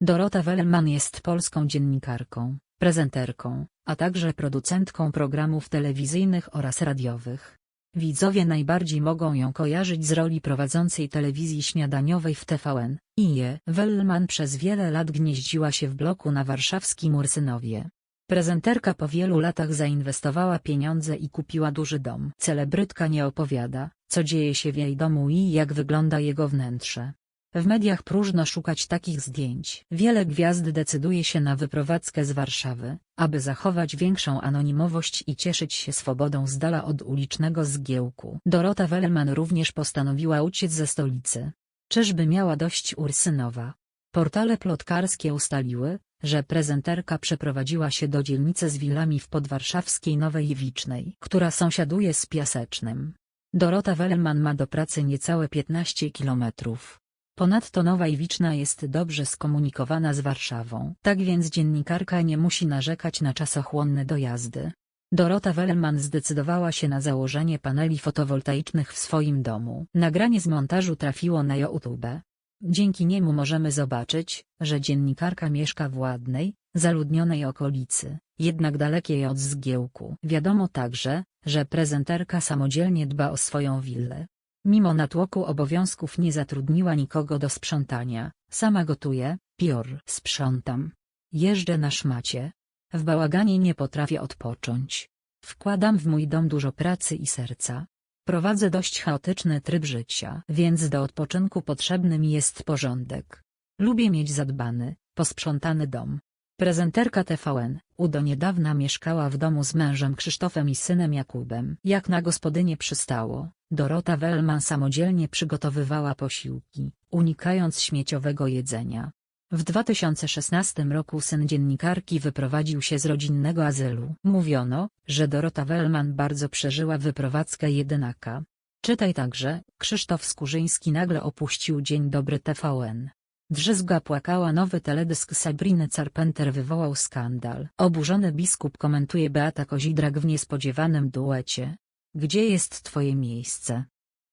Dorota Wellman jest polską dziennikarką, prezenterką, a także producentką programów telewizyjnych oraz radiowych. Widzowie najbardziej mogą ją kojarzyć z roli prowadzącej telewizji śniadaniowej w TVN. Ije Wellman przez wiele lat gnieździła się w bloku na warszawskim Ursynowie. Prezenterka po wielu latach zainwestowała pieniądze i kupiła duży dom. Celebrytka nie opowiada, co dzieje się w jej domu i jak wygląda jego wnętrze. W mediach próżno szukać takich zdjęć. Wiele gwiazd decyduje się na wyprowadzkę z Warszawy, aby zachować większą anonimowość i cieszyć się swobodą z dala od ulicznego zgiełku. Dorota Wellman również postanowiła uciec ze stolicy. Czyżby miała dość Ursynowa? Portale plotkarskie ustaliły, że prezenterka przeprowadziła się do dzielnicy z willami w podwarszawskiej Nowej Wicznej, która sąsiaduje z Piasecznym. Dorota Wellman ma do pracy niecałe 15 kilometrów. Ponadto Nowa Iwiczna jest dobrze skomunikowana z Warszawą, tak więc dziennikarka nie musi narzekać na czasochłonne dojazdy. Dorota Wellman zdecydowała się na założenie paneli fotowoltaicznych w swoim domu. Nagranie z montażu trafiło na YouTube. Dzięki niemu możemy zobaczyć, że dziennikarka mieszka w ładnej, zaludnionej okolicy, jednak dalekiej od zgiełku. Wiadomo także, że prezenterka samodzielnie dba o swoją willę. Mimo natłoku obowiązków nie zatrudniła nikogo do sprzątania, sama gotuje, piór sprzątam. Jeżdżę na szmacie. W bałaganie nie potrafię odpocząć. Wkładam w mój dom dużo pracy i serca. Prowadzę dość chaotyczny tryb życia, więc do odpoczynku potrzebny mi jest porządek. Lubię mieć zadbany, posprzątany dom. Prezenterka TVN, U do niedawna mieszkała w domu z mężem Krzysztofem i synem Jakubem. Jak na gospodynię przystało, Dorota Wellman samodzielnie przygotowywała posiłki, unikając śmieciowego jedzenia. W 2016 roku syn dziennikarki wyprowadził się z rodzinnego azylu. Mówiono, że Dorota Wellman bardzo przeżyła wyprowadzkę jedynaka. Czytaj także, Krzysztof Skurzyński nagle opuścił Dzień Dobry TVN. Drzyzga płakała nowy teledysk Sabriny Carpenter wywołał skandal. Oburzony biskup komentuje Beata Kozidrak w niespodziewanym duecie. Gdzie jest twoje miejsce?